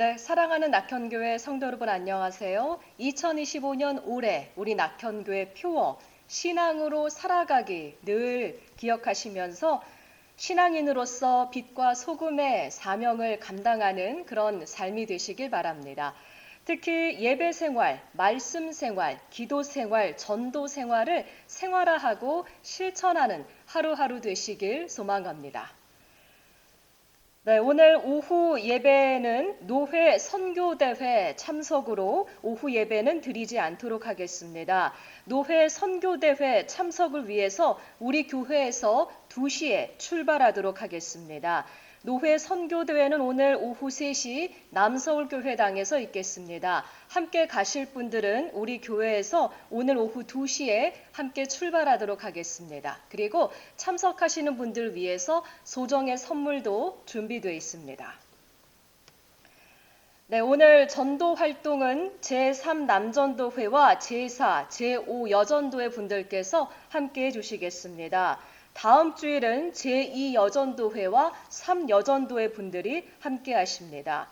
네, 사랑하는 낙현교회 성도 여러분 안녕하세요. 2025년 올해 우리 낙현교회 표어 신앙으로 살아가기 늘 기억하시면서 신앙인으로서 빛과 소금의 사명을 감당하는 그런 삶이 되시길 바랍니다. 특히 예배 생활, 말씀 생활, 기도 생활, 전도 생활을 생활화하고 실천하는 하루하루 되시길 소망합니다. 네, 오늘 오후 예배는 노회 선교대회 참석으로 오후 예배는 드리지 않도록 하겠습니다. 노회 선교대회 참석을 위해서 우리 교회에서 2시에 출발하도록 하겠습니다. 노회 선교대회는 오늘 오후 3시 남서울교회당에서 있겠습니다. 함께 가실 분들은 우리 교회에서 오늘 오후 2시에 함께 출발하도록 하겠습니다. 그리고 참석하시는 분들 위해서 소정의 선물도 준비되어 있습니다. 네, 오늘 전도 활동은 제3 남전도회와 제4, 제5 여전도회 분들께서 함께 해주시겠습니다. 다음 주일은 제2 여전도회와 3 여전도회 분들이 함께 하십니다.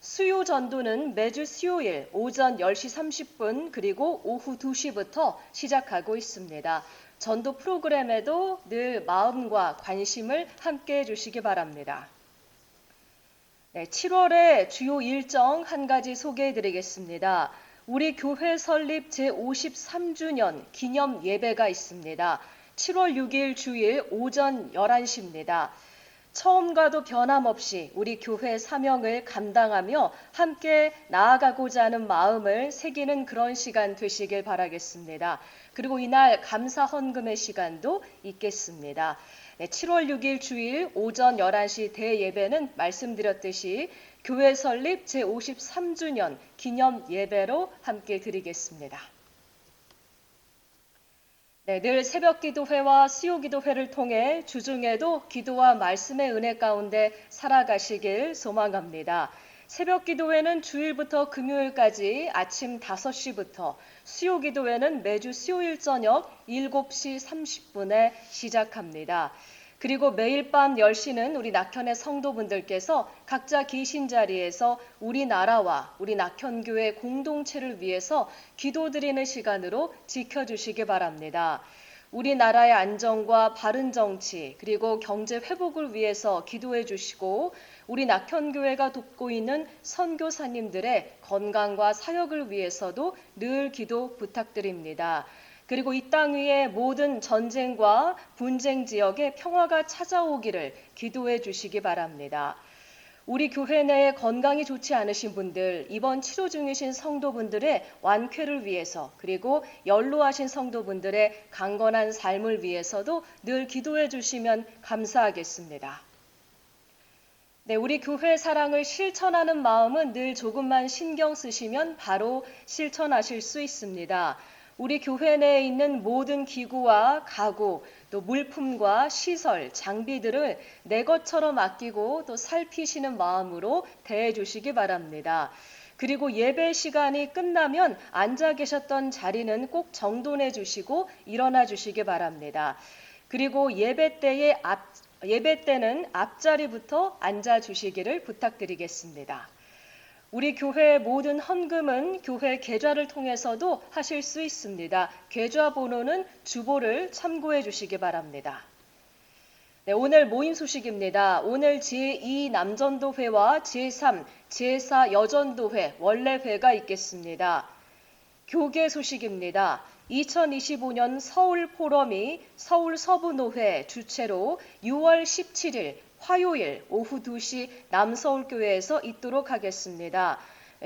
수요 전도는 매주 수요일 오전 10시 30분 그리고 오후 2시부터 시작하고 있습니다. 전도 프로그램에도 늘 마음과 관심을 함께 해주시기 바랍니다. 네, 7월의 주요 일정 한 가지 소개해 드리겠습니다. 우리 교회 설립 제53주년 기념 예배가 있습니다. 7월 6일 주일 오전 11시입니다. 처음과도 변함없이 우리 교회 사명을 감당하며 함께 나아가고자 하는 마음을 새기는 그런 시간 되시길 바라겠습니다. 그리고 이날 감사 헌금의 시간도 있겠습니다. 네, 7월 6일 주일 오전 11시 대예배는 말씀드렸듯이 교회 설립 제53주년 기념 예배로 함께 드리겠습니다. 네, 늘 새벽 기도회와 수요 기도회를 통해 주중에도 기도와 말씀의 은혜 가운데 살아가시길 소망합니다. 새벽 기도회는 주일부터 금요일까지 아침 5시부터, 수요 기도회는 매주 수요일 저녁 7시 30분에 시작합니다. 그리고 매일 밤 10시는 우리 낙현의 성도분들께서 각자 계신 자리에서 우리나라와 우리 낙현교회 공동체를 위해서 기도드리는 시간으로 지켜주시기 바랍니다. 우리나라의 안정과 바른 정치 그리고 경제 회복을 위해서 기도해 주시고 우리 낙현교회가 돕고 있는 선교사님들의 건강과 사역을 위해서도 늘 기도 부탁드립니다. 그리고 이 땅 위에 모든 전쟁과 분쟁 지역에 평화가 찾아오기를 기도해 주시기 바랍니다. 우리 교회 내에 건강이 좋지 않으신 분들, 이번 치료 중이신 성도분들의 완쾌를 위해서, 그리고 연로하신 성도분들의 강건한 삶을 위해서도 늘 기도해 주시면 감사하겠습니다. 네, 우리 교회 사랑을 실천하는 마음은 늘 조금만 신경 쓰시면 바로 실천하실 수 있습니다. 우리 교회 내에 있는 모든 기구와 가구, 또 물품과 시설, 장비들을 내 것처럼 아끼고 또 살피시는 마음으로 대해 주시기 바랍니다. 그리고 예배 시간이 끝나면 앉아 계셨던 자리는 꼭 정돈해 주시고 일어나 주시기 바랍니다. 그리고 예배 때의 앞, 예배 때는 앞자리부터 앉아 주시기를 부탁드리겠습니다. 우리 교회 모든 헌금은 교회 계좌를 통해서도 하실 수 있습니다. 계좌 번호는 주보를 참고해 주시기 바랍니다. 네, 오늘 모임 소식입니다. 오늘 제2 남전도회와 제3, 제4 여전도회 원래회가 있겠습니다. 교계 소식입니다. 2025년 서울 포럼이 서울 서부노회 주최로 6월 17일 화요일 오후 2시 남서울교회에서 있도록 하겠습니다.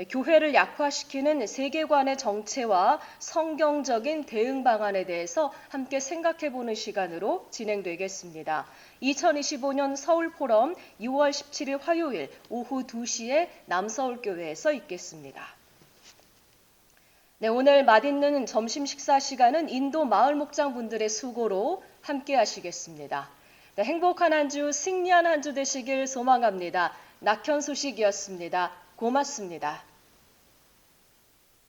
교회를 약화시키는 세계관의 정체와 성경적인 대응 방안에 대해서 함께 생각해 보는 시간으로 진행되겠습니다. 2025년 서울 포럼 6월 17일 화요일 오후 2시에 남서울교회에서 있겠습니다. 네, 오늘 맛있는 점심 식사 시간은 인도 마을 목장 분들의 수고로 함께 하시겠습니다. 네, 행복한 한 주, 승리한 한 주 되시길 소망합니다. 낙현 소식이었습니다. 고맙습니다.